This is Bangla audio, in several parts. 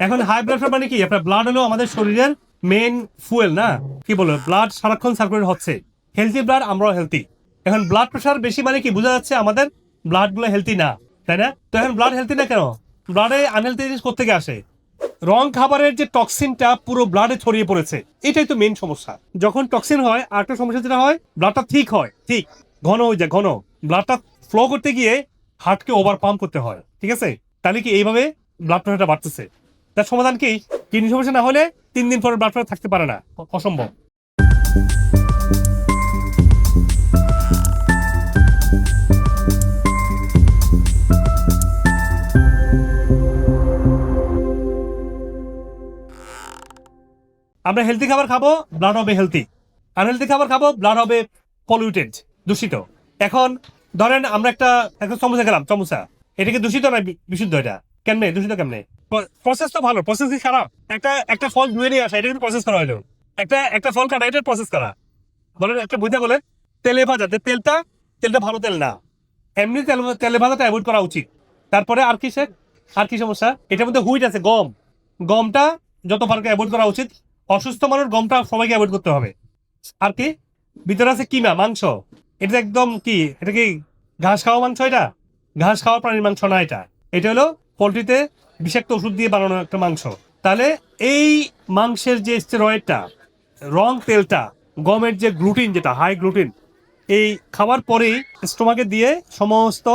এখন হাই ব্লাড মানে কি? আপনার ব্লাড হলো আমাদের শরীরের মেন ফুয়েল না? কি বলব? ব্লাড সারাক্ষণ সার্কুলেট হচ্ছে। হেলদি ব্লাড আমরাও হেলদি এখন ব্লাড প্রেশার বেশি মানে কি? বোঝা যাচ্ছে আমাদের ব্লাডগুলো হেলদি না, তাই না? তো এখন ব্লাড হেলদি না কেন? ব্লাডে আনহেলদি জিনিস কোথেকে আসে? রং খাবারের যে টক্সিনটা পুরো ব্লাডে ছড়িয়ে পড়েছে, এটাই তো মেন সমস্যা। যখন টক্সিন হয় আরেকটা সমস্যা যেটা হয় ব্লাডটা ঠিক হয়, ঠিক, ঘন হয়ে যায়, ঘন। ব্লাডটা ফ্লো করতে গিয়ে হার্টকে ওভার পাম্প করতে হয়, ঠিক আছে? তাহলে কি এইভাবে ব্লাড প্রেশারটা বাড়তেছে। তার সমাধান কি? কিডনি সমস্যা না হলে তিন দিন পরে ব্লাড প্রেশার থাকতে পারে না। অসম্ভব। আমরা হেলদি খাবার খাব ব্লাড হবে হেলদি আনহেলদি খাবার খাব ব্লাড হবে পলিউটেড দূষিত। এখন ধরেন আমরা একটা একটা খেলাম, সমস্যা। এটা কি দূষিত না বিশুদ্ধ এটা? কেমনে? দূষিত কেমনে? প্রসেস তো ভালো প্রসেস কি খারাপ। একটা একটা ফল ধুয়ে নিয়ে আসা, এটা কিন্তু প্রসেস করা হলো একটা একটা ফল কাটা, এটা প্রসেস করা। বলেন, একটা বুঝতে বলেন, তেলে ভাজা তেলটা তেলটা ভালো তেল না। এমনি তেল, তেলে ভাজাটা অ্যাভয়েড করা উচিত। তারপরে আর কি আর কি সমস্যা? এটার মধ্যে হুইট আছে, গম। গমটা যত পারকে অ্যাভয়েড করা উচিত, অসুস্থ মানুষ গমটা সবাইকে অ্যাভয়েড করতে হবে। আর কি? ভিতরে আছে কিমা, মাংস। এটা একদম কি, এটা কি ঘাস খাওয়া মাংস এটা? ঘাস খাওয়া প্রাণীর মাংস না এটা। এটা হলো পোলট্রিতে বিষাক্ত ওষুধ দিয়ে বানানো একটা মাংস। তাহলে এই মাংসের যে স্টেরয়েডটা, রং তেলটা, গমের যে গ্লুটিন যেটা হাই গ্লুটিন, এই খাওয়ার পরেই স্টোমাকে দিয়ে সমস্ত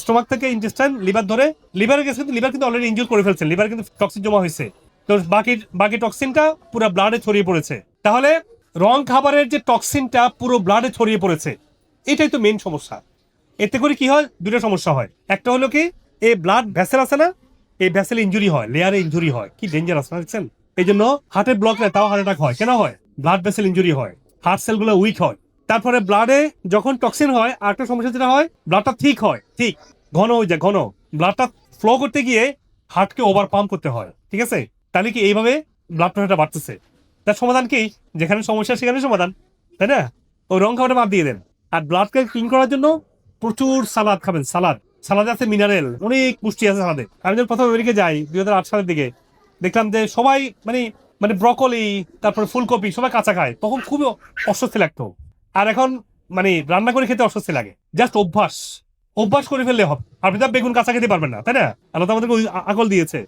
স্টোমাক থেকে ইন্টেস্টাইন লিভার ধরে লিভারে গেছে কিন্তু লিভার কিন্তু অলরেডি ইনজুর করে ফেলছেন লিভার কিন্তু টক্সিন জমা হয়েছে। তো বাকি বাকি টক্সিনটা পুরো ব্লাডে ছড়িয়ে পড়েছে। তাহলে রং খাবারের যে টক্সিনটা পুরো ব্লাডে ছড়িয়ে পড়েছে, এটাই তো মেন সমস্যা। এতে করে কি হয়? দুটো সমস্যা হয়। একটা হলো কি এই ব্লাড ভ্যাসেল আছে না এই ভ্যাসেল ইঞ্জুরি হয় লেয়ারে ইঞ্জুরি হয়। কি ডেঞ্জারাস না, দেখছেন? এই জন্য হার্টের ব্লক নেয় তাও হার্ট অ্যাটাক হয়। কেন হয়? ব্লাড ভ্যাসেল ইঞ্জুরি হয়। হার্ট সেলগুলো উইক হয়। তারপরে ব্লাডে যখন টক্সিন হয় আরেকটা সমস্যা যেটা হয় ব্লাডটা ঠিক হয়। ঠিক ঘন হয়ে যায়, ঘন। ব্লাডটা ফ্লো করতে গিয়ে হার্টকে ওভার পাম্প করতে হয়। ঠিক আছে? তাহলে কি এইভাবে ব্লাড প্রেশারটা বাড়তেছে? তার সমাধান কি? যেখানে সমস্যা, সেখানে সমাধান। তাই না? ওই রং খাবারটা বাদ দিয়ে দেন। আর ব্লাডকে ক্লিন করার জন্য প্রচুর সালাদ খাবেন সালাদ সালাদে আছে মিনারেল, অনেক পুষ্টি আছে সালাদে। আমি যখন প্রথম আমেরিকা যাই, দুই হাজার আট সালের দিকে, দেখলাম যে সবাই মানে মানে ব্রকলি, তারপর ফুলকপি, সবাই কাঁচা খায়। তখন খুবই অস্বস্তি লাগতো। আর এখন মানে রান্না করে খেতে অস্বস্তি লাগে। জাস্ট অভ্যাস। অভ্যাস করে ফেললে হবে। আপনি তো বেগুন কাঁচা খেতে পারবেন না, তাই না? আল্লাহ আমাদেরকে আকল দিয়েছে।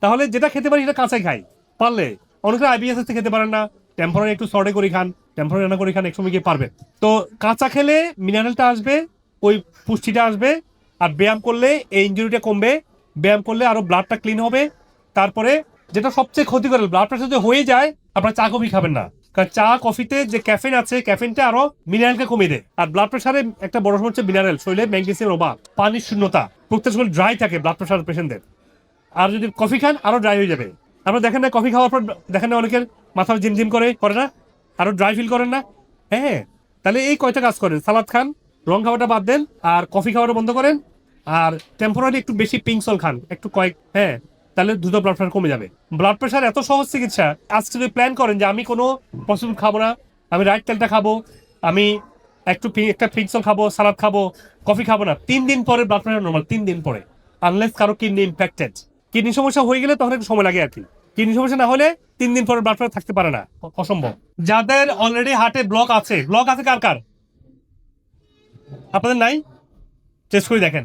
তাহলে যেটা খেতে পারি সেটা কাঁচাই খাই। পারলে। অনেকে আইবিএস খেতে পারেন না। টেম্পোরারি একটু সর্টে করে খান, টেম্পোরারি রান্না করে খান এক সময় গিয়ে পারবেন। তো কাঁচা খেলে মিনারেলটা আসবে, ওই পুষ্টিটা আসবে আর ব্যায়াম করলে এই ইঞ্জুরিটা কমবে, ব্যায়াম করলে আরও ব্লাডটা ক্লিন হবে। তারপরে যেটা সবচেয়ে ক্ষতিকর ব্লাড প্রেশার যদি হয়ে যায়, আপনার চা কফি খাবেন না। কারণ চা, কফিতে যে ক্যাফিন আছে ক্যাফিনটা আরও মিনারেলকে কমিয়ে দেয়। আর ব্লাড প্রেশারে একটা বড় সমস্যা মিনারেল শরীরে ম্যাগনেসিয়াম অভাব, পানির শূন্যতা, প্রত্যেক সময় ড্রাই থাকে ব্লাড প্রেশার পেশেন্টদের আর যদি কফি খান, আরও ড্রাই হয়ে যাবে। আপনারা দেখেন না, কফি খাওয়ার পর দেখেন না অনেকের মাথা জিম করে করে না? আরও ড্রাই ফিল করেন না? হ্যাঁ। তাহলে এই কয়টা কাজ করেন? সালাদ খান, রং খাওয়াটা বাদ দেন, আর কফি খাওয়াটা বন্ধ করেন আর টেম্পোরারি একটু বেশি পিংসল খান, একটু কয়েক হ্যাঁ তাহলে দ্রুত ব্লাড প্রেশার কমে যাবে। ব্লাড প্রেশার এত সহজ চিকিৎসা, আজকে যদি প্ল্যান করেন যে আমি কোনো পসিবল খাব না, আমি রাইট তেলটা খাব, আমি একটু একটা পিক্সল খাব সালাদ খাব কফি খাব না, তিন দিন পরে ব্লাড প্রেশার নর্মাল তিন দিন পরে আনলেস কারও কিডনি ইম্প্যাক্টেড কিডনি সমস্যা হয়ে গেলে তখন একটু সময় লাগে আর কি। কিডনি সমস্যা না হলে তিন দিন পরে ব্লাড প্রেশার থাকতে পারে না অসম্ভব। যাদের অলরেডি হার্টে ব্লক আছে ব্লক আছে কার কার? আপনাদের নাই? টেস্ট করে দেখেন।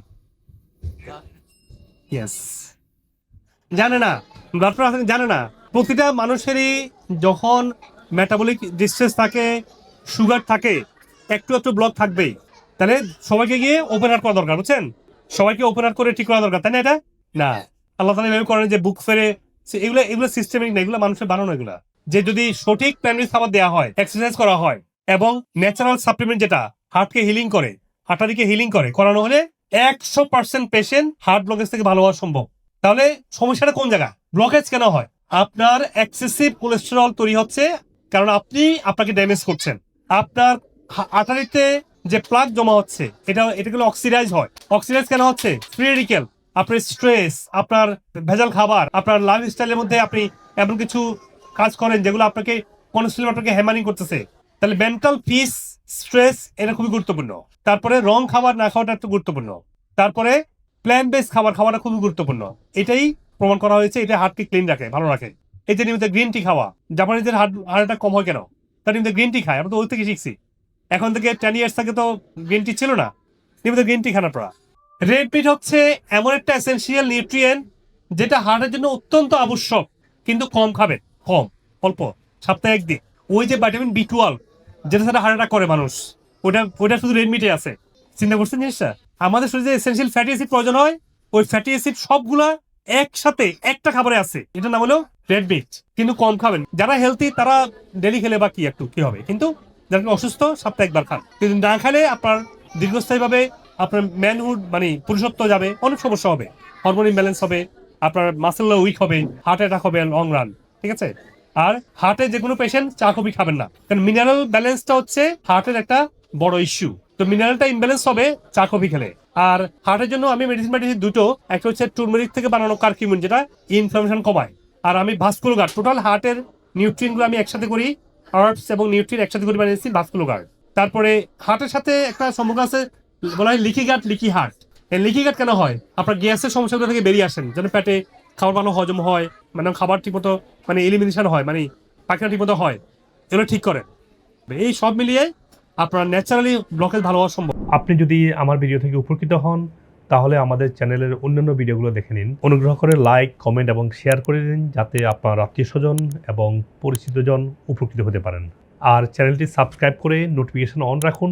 ইয়েস জানে না ব্লাড প্রেশার জানে না প্রতিটা মানুষেরই যখন মেটাবলিক ডিস্ট্রেস থাকে সুগার থাকে একটু একটু ব্লক থাকবেই। তাহলে সবাইকে গিয়ে ওপেন আর্ট করা দরকার বুঝছেন? সবাইকে ওপেন আর্ট করে ঠিক করা দরকার তাই না এটা? না। আল্লাহ তালা এভাবে করেন যে বুক ফেরে এগুলো এগুলো সিস্টেমিক না এগুলো মানুষের বানানো এগুলো। যে যদি সঠিক প্ল্যানিস খাবার দেওয়া হয় এক্সারসাইজ করা হয় এবং ন্যাচারাল সাপ্লিমেন্ট যেটা হার্টকে হিলিং করে হার্টারিকে হিলিং করে করানো হলে একশো পার্সেন্ট পেশেন্ট হার্ট ব্লকেজ থেকে ভালো হওয়া সম্ভব। তাহলে সমস্যাটা কোন জায়গা? ব্লকেজ কেন হয়? আপনার এক্সেসিভ কোলেস্টেরল তৈরি হচ্ছে কারণ আপনি আপনাকে ড্যামেজ করছেন। আপনার আটারিতে যে প্লাগ জমা হচ্ছে, এটা এটাগুলো অক্সিডাইজ হয়। অক্সিডাইজ কেন হচ্ছে? ফ্রি রেডিক্যাল আপনার স্ট্রেস আপনার ভেজাল খাবার, আপনার লাইফ স্টাইলের মধ্যে আপনি এমন কিছু কাজ করেন যেগুলো আপনাকে কনস্টেবল আপনাকে হ্যামারিং করতেছে। তাহলে মেন্টাল পিস স্ট্রেস এটা খুবই গুরুত্বপূর্ণ। তারপরে রং খাবার না খাওয়াটা একটু গুরুত্বপূর্ণ। তারপরে প্ল্যান বেস খাবার খাওয়াটা খুবই গুরুত্বপূর্ণ। এটাই প্রমাণ করা হয়েছে, এটা হার্টকে ক্লিন রাখে, ভালো রাখে। এই যে নিয়মিত গ্রিন টি খাওয়া, জাপানিদের হার্ট হার্ট অ্যাটাক কম হয় কেন? তার নিয়মিত গ্রিন টি খায়, আমরা তো ওই থেকে শিখছি। এখন থেকে টেন ইয়ার্স থেকে তো গ্রিন টি ছিল না, নিয়মিত গ্রিন টি খান আপনারা। রেড মিট হচ্ছে এমন একটা এসেন্সিয়াল নিউট্রিয়েন্ট যেটা হার্টের জন্য অত্যন্ত আবশ্যক, কিন্তু কম খাবেন, কম, অল্প, সপ্তাহে একদিন। ওই যে ভিটামিন বি টুয়েলভ যেটা সাথে হার্ট অ্যাটাক করে মানুষ। ওটা ওটা শুধু রেড মিটে আছে। চিন্তা করছেন জিনিসটা? আমাদের শরীরে এসেন্সিয়াল ফ্যাটি অ্যাসিড প্রয়োজন হয়, ওই ফ্যাটি অ্যাসিড সবগুলা একসাথে একটা খাবারে আছে। এটা নাম হলো রেড কিন্তু কম খাবেন। যারা হেলদি তারা ডেলি খেলে বা কি একটু, কি হবে? কিন্তু যারা অসুস্থ, সপ্তাহে একবার খান। কিন্তু না খেলে আপনার দীর্ঘস্থায়ীভাবে আপনার ম্যানহুড মানে পুরুষত্ব যাবে, অনেক সমস্যা হবে। হরমোন ইমব্যালেন্স হবে, আপনার মাসেল উইক হবে হার্ট অ্যাটাক হবে লং রান ঠিক আছে? আর হার্টে যে কোনো পেশেন্ট চা কফি খাবেন না। কারণ মিনারেল ব্যালেন্সটা হচ্ছে হার্টের একটা বড় ইস্যু তো মিনারেলটা ইমব্যালেন্স হবে চা কফি খেলে। আর হার্টের জন্য আমি মেডিসিন মেডিসিন দুটো। একটা হচ্ছে টুরমেরিক থেকে বানানো কার্কিউমিন যেটা ইনফ্লামেশন কমায়। আর আমি ভাস্কুলোগার টোটাল হার্টের নিউট্রিয়েন্টগুলো আমি একসাথে করি হার্বস এবং নিউট্রিন একসাথে করে বানিয়েছি ভাস্কুলোগার তারপরে হার্টের সাথে একটা সম্পর্ক আছে, বলা হয় leaky gut leaky heart leaky gut কেন হয়? আপনার গ্যাসের সমস্যাগুলো থেকে বেরিয়ে আসেন, যেন পেটে খাবার ভালো হজম হয় মানে খাবার ঠিকমতো মানে এলিমিনেশন হয় মানে পায়খানা ঠিকমতো হয়, এগুলো ঠিক করে। এই সব মিলিয়ে আপনার ন্যাচারালি ব্লকেজ ভালো হওয়া সম্ভব। আপনি যদি আমার ভিডিও থেকে উপকৃত হন, তাহলে আমাদের চ্যানেলের অন্যান্য ভিডিওগুলো দেখে নিন। অনুগ্রহ করে লাইক কমেন্ট এবং শেয়ার করে দিন, যাতে আপনার আত্মীয় স্বজন এবং পরিচিতজন উপকৃত হতে পারেন। আর চ্যানেলটি সাবস্ক্রাইব করে নোটিফিকেশন অন রাখুন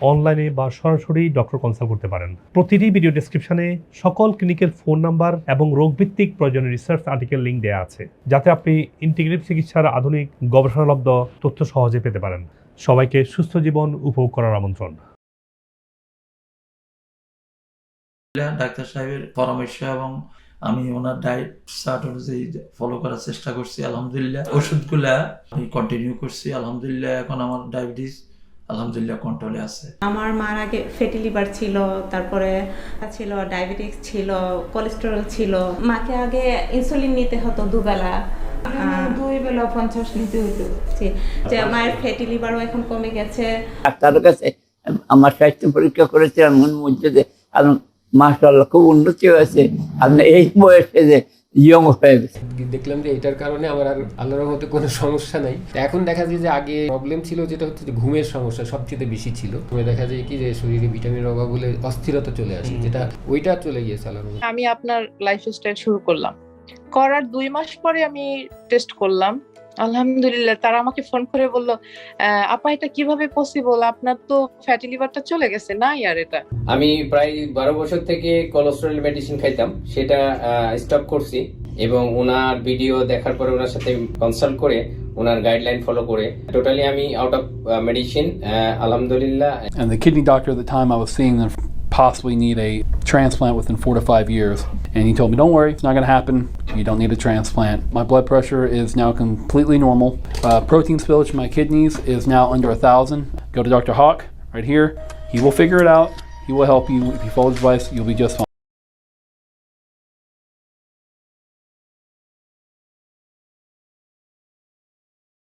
অনলাইনে বা সরাসরি ডক্টর কনসাল্ট করতে পারেন। প্রতিটি ভিডিও ডেসক্রিপশনে সকল ক্লিনিকের ফোন নাম্বার এবং রোগভিত্তিক প্রয়োজনীয় রিসার্চ আর্টিকেল লিঙ্ক দেওয়া আছে, যাতে আপনি ইন্টিগ্রেটিভ চিকিৎসার আধুনিক, গবেষণালব্ধ তথ্য সহজে পেতে পারেন। সবাইকে সুস্থ জীবন উপভোগ করার আমন্ত্রণ। ডাক্তার সাহেবের পরামর্শ এবং আমি ওনার ডায়েট অনুযায়ী ফলো করার চেষ্টা করছি, আলহামদুলিল্লাহ। ওষুধগুলা আমি কন্টিনিউ করছি, আলহামদুলিল্লাহ। এখন আমার ডায়াবেটিস আলহামদুলিল্লাহ কন্ট্রোলে আছে। আমার মার আগে ফ্যাটি লিভার ছিল তারপরে ছিল ডায়াবেটিস ছিল কোলেস্টেরল ছিল। মাকে আগে ইনসুলিন নিতে হতো দুবেলা। দুই বেলা পঞ্চাশ নিতে যে মায়ের ফ্যাটি লিভারও এখন কমে গেছে। ডাক্তারের কাছে আমার স্বাস্থ্য পরীক্ষা করেছিলাম মন মাসাল্লাহ খুব উন্নতি হয়েছে। আপনি এই বয়সে যে ইয়ং হয়ে গেছে। দেখলাম যে এটার কারণে আমার আর আল্লাহর রহমতে কোনো সমস্যা নাই। এখন দেখা যায় যে আগে প্রবলেম ছিল যেটা হচ্ছে যে ঘুমের সমস্যা সবচেয়ে বেশি ছিল। দেখা যায় কি যে শরীরে ভিটামিনের অভাব হলে অস্থিরতা চলে আসে যেটা ওইটা চলে গিয়েছে আল্লাহর আমি আপনার লাইফ লাইফস্টাইল শুরু করলাম। করার দুই মাস পরে আমি টেস্ট করলাম। আলহামদুলিল্লাহ তারা আমাকে ফোন করে বলল "আহ, আপা এটা কীভাবে পসিবল আপনার তো ফ্যাটি লিভারটা চলে গেছে না আর এটা? আমি প্রায় বারো বছর থেকে কোলেস্টেরল মেডিসিন খাইতাম সেটা স্টপ করছি এবং ওনার ভিডিও দেখার পরে ওনার সাথে কনসাল্ট করে ওনার গাইডলাইন ফলো করে টোটালি আমি আউট অফ মেডিসিন আলহামদুলিল্লাহ। And the kidney doctor at the time I was seeing them possibly need a transplant within four to five years. And he told me, don't worry, it's not going to happen. You don't need a transplant. My blood pressure is now completely normal. Uh, protein spillage in my kidneys is now under a thousand. Go to Dr. Hawk right here. He will figure it out. He will help you. If you follow his advice, you'll be just fine.